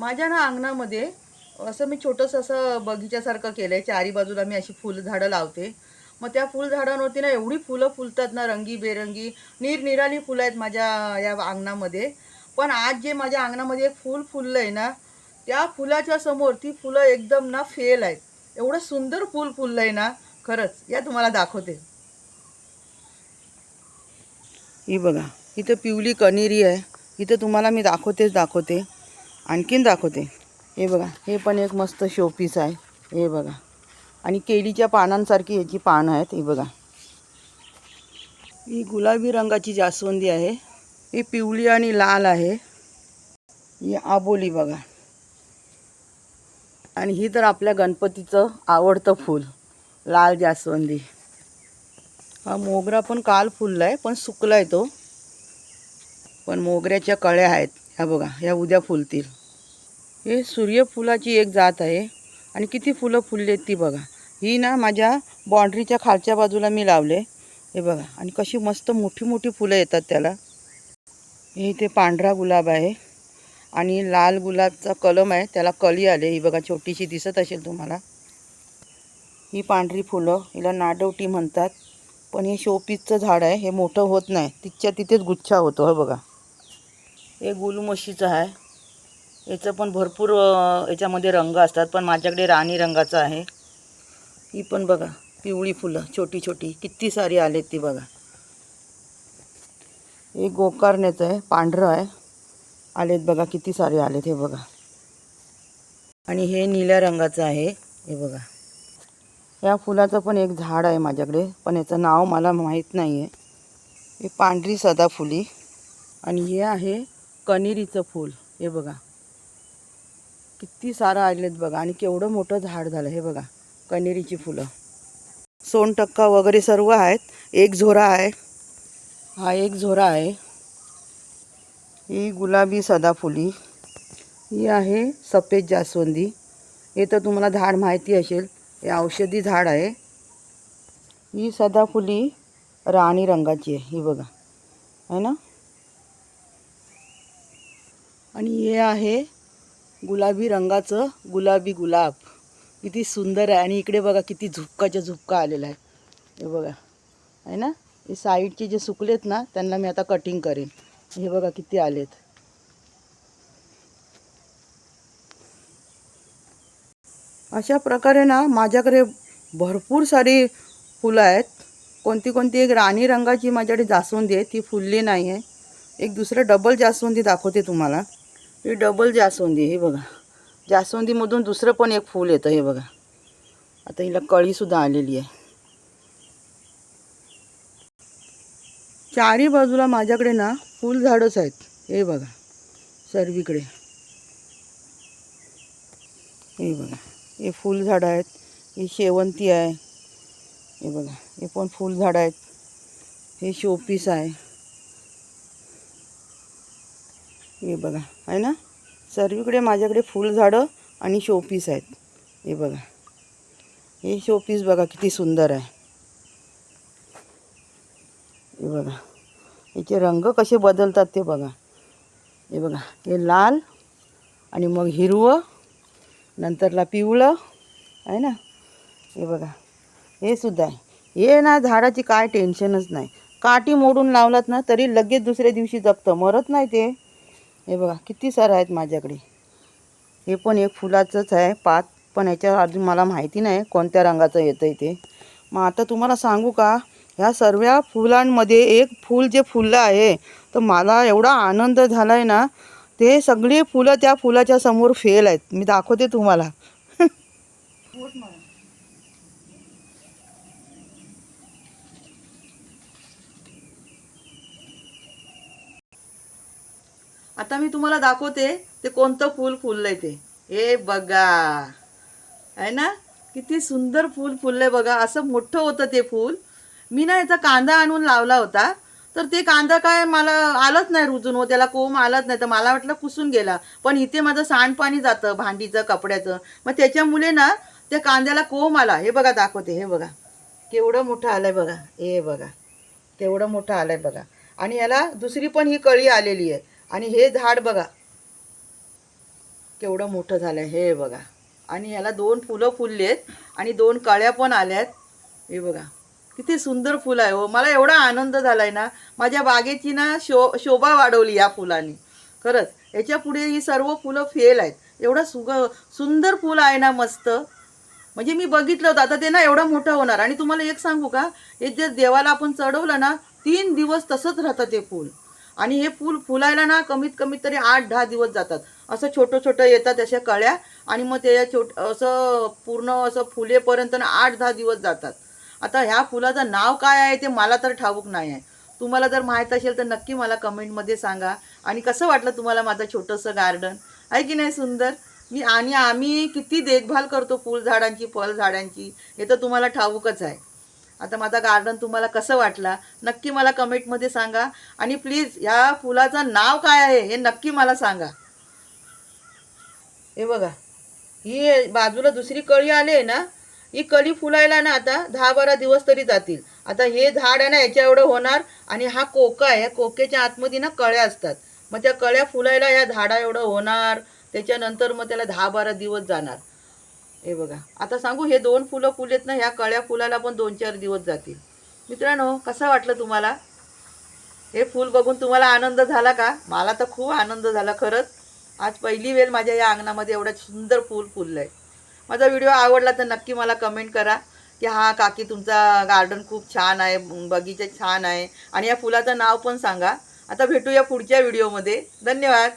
माझ्या ना अंगणामध्ये असं मी छोटंसं असं बगीच्यासारखं केलं आहे चारी बाजूला मी अशी फुलझाडं लावते. मग त्या फुलझाडांवरती ना एवढी फुलं फुलतात ना रंगीबेरंगी निरनिराली फुलं आहेत माझ्या या अंगणामध्ये. पण आज जे माझ्या अंगणामध्ये एक फूल फुललं आहे ना त्या फुलाच्या समोर ती फुलं एकदम ना फेल आहेत. एवढं सुंदर फूल फुललं आहे ना खरंच. या तुम्हाला दाखवते. ही बघा इथं पिवली कनेरी आहे. इथं तुम्हाला मी दाखवतेच दाखवते. आणखीन दाखवते. हे बघा हे पण एक मस्त शोपीस आहे. हे बघा. आणि केळीच्या पानांसारखी याची पानं आहेत ही बघा. ही गुलाबी रंगाची जास्वंदी आहे. ही पिवळी आणि लाल आहे. ही आबोली बघा. आणि ही तर आपल्या गणपतीचं आवडतं फूल लाल जास्वंदी. हा मोगरा पण काल फुलला आहे पण सुकला आहे तो. पण मोगऱ्याच्या कळ्या आहेत. ह्या बघा ह्या उद्या फुलतील. हे सूर्यफुलाची एक जात आहे आणि किती फुलं फुलली आहेत ती बघा. ही ना माझ्या बाँड्रीच्या खालच्या बाजूला मी लावले. हे बघा. आणि कशी मस्त मोठी मोठी फुलं येतात त्याला. हे इथे पांढरा गुलाब आहे आणि लाल गुलाबचा कलम आहे. त्याला कली आले. ही बघा छोटीशी दिसत असेल तुम्हाला. ही पांढरी फुलं हिला नाडवटी म्हणतात. पण हे शोपीसचं झाड आहे. हे मोठं होत नाही. तिच्या तिथेच गुच्छा होतो. हे बघा. हे गुलमशीचं आहे. याचं पण भरपूर याच्यामध्ये रंग असतात पण माझ्याकडे राणी रंगाचं आहे. ही पण बघा पिवळी फुलं छोटी छोटी किती सारी आलेत ती बघा. हे गोकारण्याचं आहे पांढरं आहे. आलेत बघा किती सारे आलेत हे बघा. आणि हे निळ्या रंगाचं आहे हे बघा. या फुलाचं पण एक झाड आहे माझ्याकडे पण याचं नाव मला माहीत नाही आहे हे पांढरी सदाफुली. आणि हे आहे कनेरीचं फूल हे बघा. किती सारं आलेत बघा. आणि केवढं मोठं झाड झालं हे बघा. कनेरीची फुलं. सोनटक्का वगैरे सर्व आहेत. एक झोरा आहे. हा एक झोरा आहे. ही गुलाबी सदाफुली. ही आहे सफेद जास्वंदी. हे तर तुम्हाला झाड माहिती असेल. हे औषधी झाड आहे. ही सदाफुली राणी रंगाची आहे. ही बघा. आहे ना? आणि हे आहे गुलाबी रंगाचं गुलाबी गुलाब. किती सुंदर आहे. आणि इकडे बघा किती झुपकाच्या झुपका आलेला आहे. हे बघा. आहे ना? हे साईडचे जे सुकलेत ना त्यांना मी आता कटिंग करेन. हे बघा किती आलेत. अशा प्रकारे ना माझ्याकडे भरपूर सारी फुलं आहेत. कोणती कोणती? एक राणी रंगाची माझ्याकडे जास्वंदी आहे. ती फुलली नाही आहे एक दुसरं डबल जास्वंदी दाखवते तुम्हाला. ही डबल जास्वंदी हे बघा. जास्वंदीमधून दुसरं पण एक फूल येतं हे बघा. आता हिला कळीसुद्धा आलेली आहे. चारी बाजूला माझ्याकडे ना फुलझाडंच आहेत हे बघा. सर्वीकडे. हे बघा. हे फुलझाडं आहेत. ही शेवंती आहे. हे बघा. हे पण फुलझाडं आहेत. हे शोपीस आहे. हे बघा आहे ना? सर्वीकडे माझ्याकडे फुलझाडं आणि शोपीस आहेत. हे बघा. हे शोपीस बघा किती सुंदर आहे. हे बघा. याचे रंग कसे बदलतात ते बघा. हे बघा. हे लाल आणि मग हिरवं. नंतरला पिवळं. आहे ना? हे बघा. हे सुद्धा आहे. हे ना झाडाची काय टेन्शनच नाही. काठी मोडून लावलात ना तरी लगेच दुसऱ्या दिवशी जगतं मरत नाही ते. हे बघा किती सारं आहेत माझ्याकडे. हे पण एक फुलाचंच आहे पात पण याच्यावर अजून मला माहिती नाही कोणत्या रंगाचं येतं आहे ते. मग आता तुम्हाला सांगू का ह्या सर्व फुलांमध्ये एक फूल जे फुललं आहे तर मला एवढा आनंद झाला आहे ना ते सगळी फुलं त्या फुलाच्या समोर फेल आहेत. मी दाखवते तुम्हाला. आता मी तुम्हाला दाखवते ते कोणतं फूल फुललंय ते. हे बघा. आहे ना? किती सुंदर फूल फुललंय बघा. असं मोठं होतं ते फूल. मी ना याचा कांदा आणून लावला होता. तर ते कांदा काय मला आलंच नाही रुजून हो त्याला कोंब आलंच नाही. तर मला वाटलं कुसून गेला. पण इथे माझं सांडपाणी जातं भांडीचं कपड्याचं. मग त्याच्यामुळे ना त्या कांद्याला कोंब आला. हे बघा दाखवते. हे बघा. केवढं मोठं आलंय बघा. हे बघा. केवढं मोठं आलंय बघा. आणि याला दुसरी पण ही कळी आलेली आहे. आणि हे झाड बघा. केवढं मोठं झालं आहे हे बघा. आणि ह्याला दोन फुलं फुलली आहेत आणि दोन कळ्या पण आल्यात. हे बघा. किती सुंदर फुलं आहे हो. मला एवढा आनंद झाला आहे ना माझ्या बागेची ना शो शोभा वाढवली या फुलांनी. खरंच याच्यापुढे ही सर्व फुलं फेल आहेत. एवढा सुग सुंदर फुल आहे ना मस्त. म्हणजे मी बघितलं होतं. आता ते ना एवढा मोठा होणार. आणि तुम्हाला एक सांगू का? हे जे देवाला आपण चढवलं ना तीन दिवस तसंच राहतं ते फूल. आणि हे फूल फुलायला ना कमीत कमीत तरी आठ दहा दिवस जातात. असं छोटं छोटं येतात अशा कळ्या आणि मग ते छोट असं पूर्ण असं फुलेपर्यंत ना आठ दहा दिवस जातात. आता ह्या फुलाचं नाव काय आहे ते मला तर ठाऊक नाही आहे. तुम्हाला जर माहीत असेल तर नक्की मला कमेंटमध्ये सांगा. आणि कसं वाटलं तुम्हाला माझं छोटंसं गार्डन? आहे की नाही सुंदर? मी आणि आम्ही किती देखभाल करतो फुलझाडांची फळझाडांची हे तर तुम्हाला ठाऊकच आहे. आता माझा गार्डन तुम्हाला कसं वाटला? नक्की मला कमेंटमध्ये सांगा. आणि प्लीज या फुलाचं नाव काय आहे हे नक्की मला सांगा. हे बघा. ही बाजूला दुसरी कळी आली आहे ना ही कळी फुलायला ना आता दहा बारा दिवस तरी जातील. आता हे झाड आहे ना याच्या एवढं होणार. आणि हा कोका आहे या कोकेच्या आतमध्ये ना कळ्या असतात. मग त्या कळ्या फुलायला या झाडा एवढं होणार. त्याच्यानंतर मग त्याला दहा बारा दिवस जाणार. हे बघा. आता सांगू हे दोन फुलं फुलेत ना ह्या कळ्या फुलाला पण दोन चार दिवस जातील. मित्रांनो कसं वाटलं तुम्हाला? हे फूल बघून तुम्हाला आनंद झाला का? मला तर खूप आनंद झाला खरंच. आज पहिली वेळ माझ्या या अंगणामध्ये एवढं सुंदर फूल फुललं आहे माझा व्हिडिओ आवडला तर नक्की मला कमेंट करा की हा काकी तुमचा गार्डन खूप छान आहे बगीचा छान आहे. आणि या फुलाचं नाव पण सांगा. आता भेटूया पुढच्या व्हिडिओमध्ये. धन्यवाद.